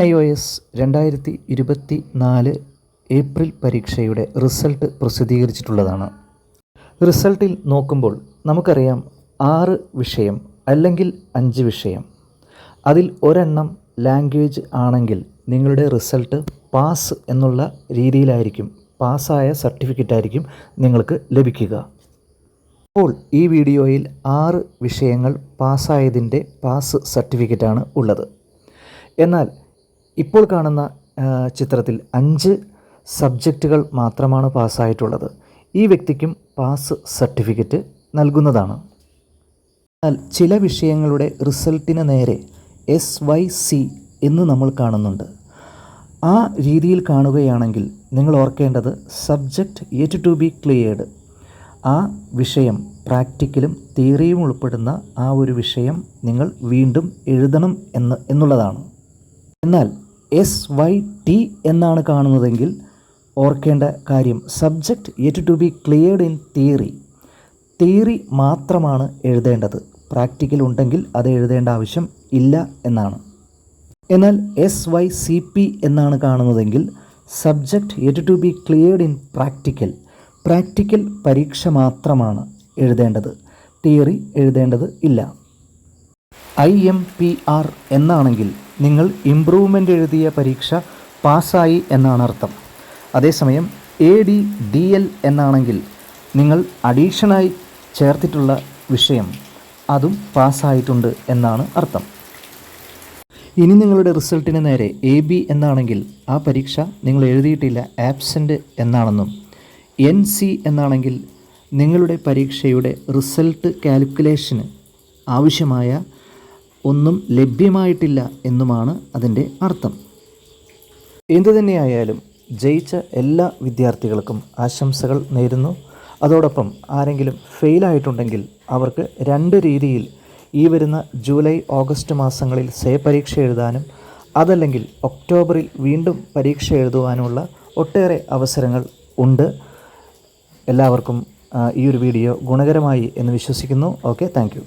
O S രണ്ടായിരത്തി ഇരുപത്തി നാല് ഏപ്രിൽ പരീക്ഷയുടെ റിസൾട്ട് പ്രസിദ്ധീകരിച്ചിട്ടുള്ളതാണ്. റിസൾട്ടിൽ നോക്കുമ്പോൾ നമുക്കറിയാം ആറ് വിഷയം അല്ലെങ്കിൽ അഞ്ച് വിഷയം. അതിൽ ഒരെണ്ണം ലാംഗ്വേജ് ആണെങ്കിൽ നിങ്ങളുടെ റിസൾട്ട് പാസ് എന്നുള്ള രീതിയിലായിരിക്കും. പാസ്സായ സർട്ടിഫിക്കറ്റ് ആയിരിക്കും നിങ്ങൾക്ക് ലഭിക്കുക. അപ്പോൾ ഈ വീഡിയോയിൽ ആറ് വിഷയങ്ങൾ പാസ്സായതിന്റെ പാസ് സർട്ടിഫിക്കറ്റാണ് ഉള്ളത്. എന്നാൽ ഇപ്പോൾ കാണുന്ന ചിത്രത്തിൽ അഞ്ച് സബ്ജക്റ്റുകൾ മാത്രമാണ് പാസ്സായിട്ടുള്ളത്. ഈ വ്യക്തിക്കും പാസ് സർട്ടിഫിക്കറ്റ് നൽകുന്നതാണ്. എന്നാൽ ചില വിഷയങ്ങളുടെ റിസൾട്ടിന് നേരെ എസ് വൈ സി എന്ന് നമ്മൾ കാണുന്നുണ്ട്. ആ രീതിയിൽ കാണുകയാണെങ്കിൽ നിങ്ങൾ ഓർക്കേണ്ടത് subject yet to be cleared ആ വിഷയം പ്രാക്ടിക്കലും തിയറിയും ഉൾപ്പെടുന്ന ആ ഒരു വിഷയം നിങ്ങൾ വീണ്ടും എഴുതണം എന്ന് എന്നുള്ളതാണ്. എന്നാൽ എസ് വൈ ടി എന്നാണ് കാണുന്നതെങ്കിൽ ഓർക്കേണ്ട കാര്യം subject yet to be cleared in theory theory മാത്രമാണ് എഴുതേണ്ടത്. പ്രാക്ടിക്കൽ ഉണ്ടെങ്കിൽ അത് എഴുതേണ്ട ആവശ്യം ഇല്ല എന്നാണ്. എന്നാൽ എസ് വൈ സി പി എന്നാണ് കാണുന്നതെങ്കിൽ subject yet to be cleared in practical practical പരീക്ഷ മാത്രമാണ് എഴുതേണ്ടത്. തിയറി എഴുതേണ്ടത് ഇല്ല. ഐ എം പി ആർ എന്നാണെങ്കിൽ നിങ്ങൾ ഇംപ്രൂവ്മെന്റ് എഴുതിയ പരീക്ഷ പാസ്സായി എന്നാണ് അർത്ഥം. അതേസമയം എ ഡി ഡി എൽ എന്നാണെങ്കിൽ നിങ്ങൾ അഡീഷണായി ചേർത്തിട്ടുള്ള വിഷയം അതും പാസ്സായിട്ടുണ്ട് എന്നാണ് അർത്ഥം. ഇനി നിങ്ങളുടെ റിസൾട്ടിന് നേരെ എ ബി എന്നാണെങ്കിൽ ആ പരീക്ഷ നിങ്ങൾ എഴുതിയിട്ടില്ല ആബ്സെന്റ് എന്നാണെന്നും എൻ സി എന്നാണെങ്കിൽ നിങ്ങളുടെ പരീക്ഷയുടെ റിസൾട്ട് കാൽക്കുലേഷന് ആവശ്യമായ ഒന്നും ലഭ്യമായിട്ടില്ല എന്നുമാണ് അതിന്റെ അർത്ഥം. എന്തു തന്നെയായാലും ജയിച്ച എല്ലാ വിദ്യാർത്ഥികൾക്കും ആശംസകൾ നേരുന്നു. അതോടൊപ്പം ആരെങ്കിലും ഫെയിലായിട്ടുണ്ടെങ്കിൽ അവർക്ക് രണ്ട് രീതിയിൽ ഈ വരുന്ന ജൂലൈ ഓഗസ്റ്റ് മാസങ്ങളിൽ സേ പരീക്ഷ എഴുതാനും അതല്ലെങ്കിൽ ഒക്ടോബറിൽ വീണ്ടും പരീക്ഷ എഴുതുവാനുമുള്ള ഒട്ടേറെ അവസരങ്ങൾ ഉണ്ട്. എല്ലാവർക്കും ഈ ഒരു വീഡിയോ ഗുണകരമായി എന്ന് വിശ്വസിക്കുന്നു. Okay thank